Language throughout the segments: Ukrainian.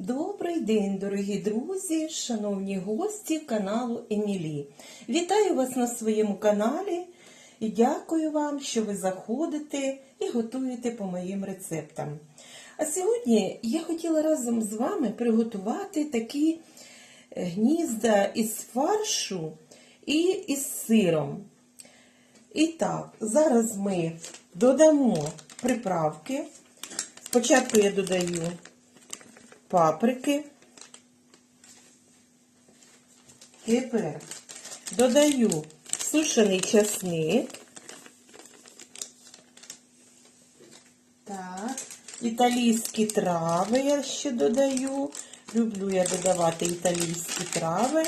Добрий день, дорогі друзі, шановні гості каналу Емілі. Вітаю вас на своєму каналі і дякую вам, що ви заходите і готуєте по моїм рецептам. А сьогодні я хотіла разом з вами приготувати такі е, гнізда із фаршу і із сиром. І так, зараз ми додамо приправки. Спочатку я додаю паприки. Тепер додаю сушений часник. Так, італійські трави я ще додаю. Люблю я додавати італійські трави.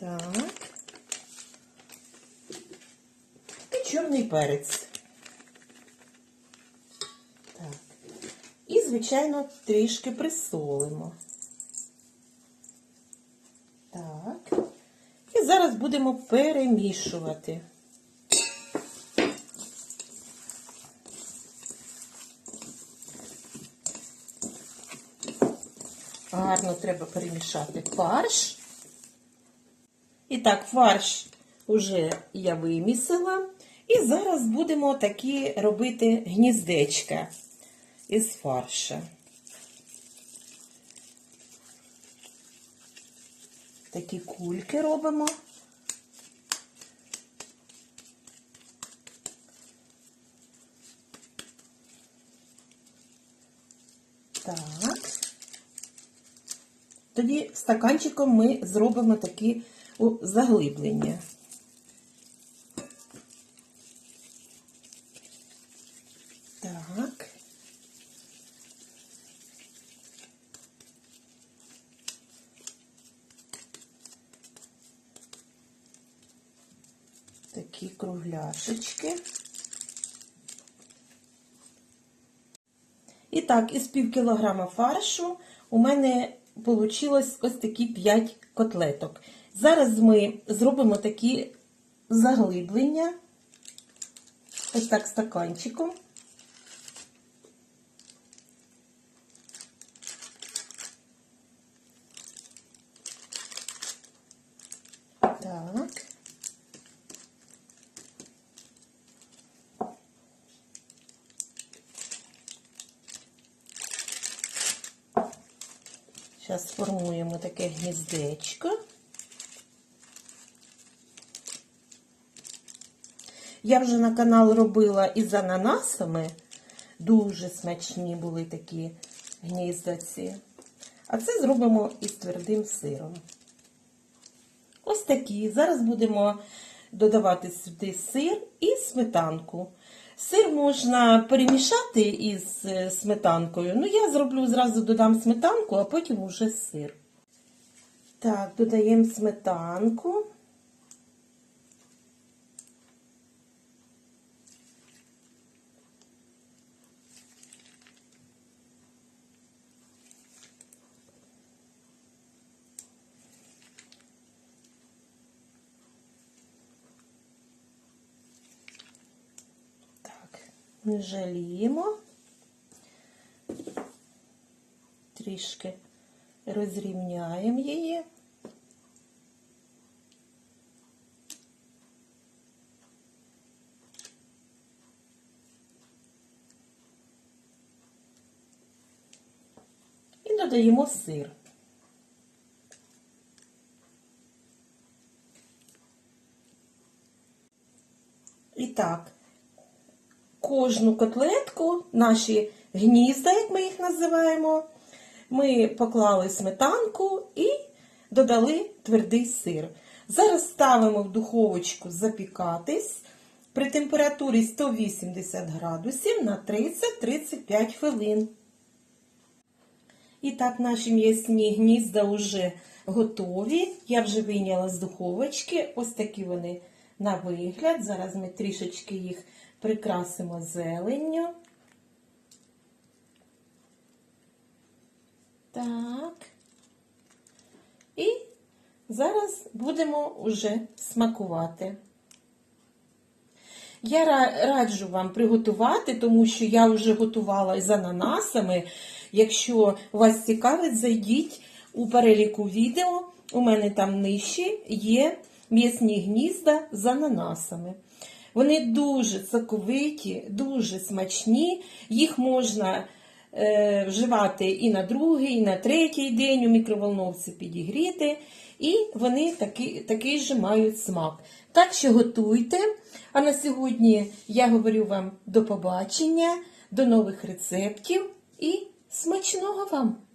Так. І чорний перець. Так. І, звичайно, трішки присолимо. Так. І зараз будемо перемішувати. Гарно треба перемішати фарш. І так, фарш уже я вимісила. І зараз будемо такі робити гніздечка із фарша. Такі кульки робимо. Так. Тоді стаканчиком ми зробимо такі заглиблення. Так. Такі кругляшечки. І так, із пів кілограма фаршу у мене вийшло ось такі 5 котлеток. Зараз ми зробимо такі заглиблення, ось так стаканчиком. Так. Зараз сформуємо таке гніздечко. Я вже на канал робила із ананасами. Дуже смачні були такі гніздаці. А це зробимо із твердим сиром. Ось такі. Зараз будемо додавати сюди сир і сметанку. Сир можна перемішати із е, сметанкою. Ну, я зроблю зразу додам сметанку, а потім уже сир. Так, додаємо сметанку. Не жаліємо. Трішки розрівняємо її. І додаємо сир. І так, кожну котлетку, наші гнізда, як ми їх називаємо, ми поклали сметанку і додали твердий сир. Зараз ставимо в духовочку запікатись при температурі 180 градусів на 30-35 хвилин. І так, наші м'ясні гнізда вже готові. Я вже вийняла з духовочки. Ось такі вони на вигляд. Зараз ми трішечки їх прикрасимо зеленню. Так. І зараз будемо вже смакувати. Я раджу вам приготувати, тому що я вже готувала з ананасами. Якщо вас цікавить, зайдіть у переліку відео. У мене там нижче є м'ясні гнізда з ананасами. Вони дуже соковиті, дуже смачні. Їх можна е, вживати і на другий, і на третій день у мікроволновці підігріти. І вони такий, такий же мають смак. Так що готуйте. А на сьогодні я говорю вам до побачення, до нових рецептів і смачного вам!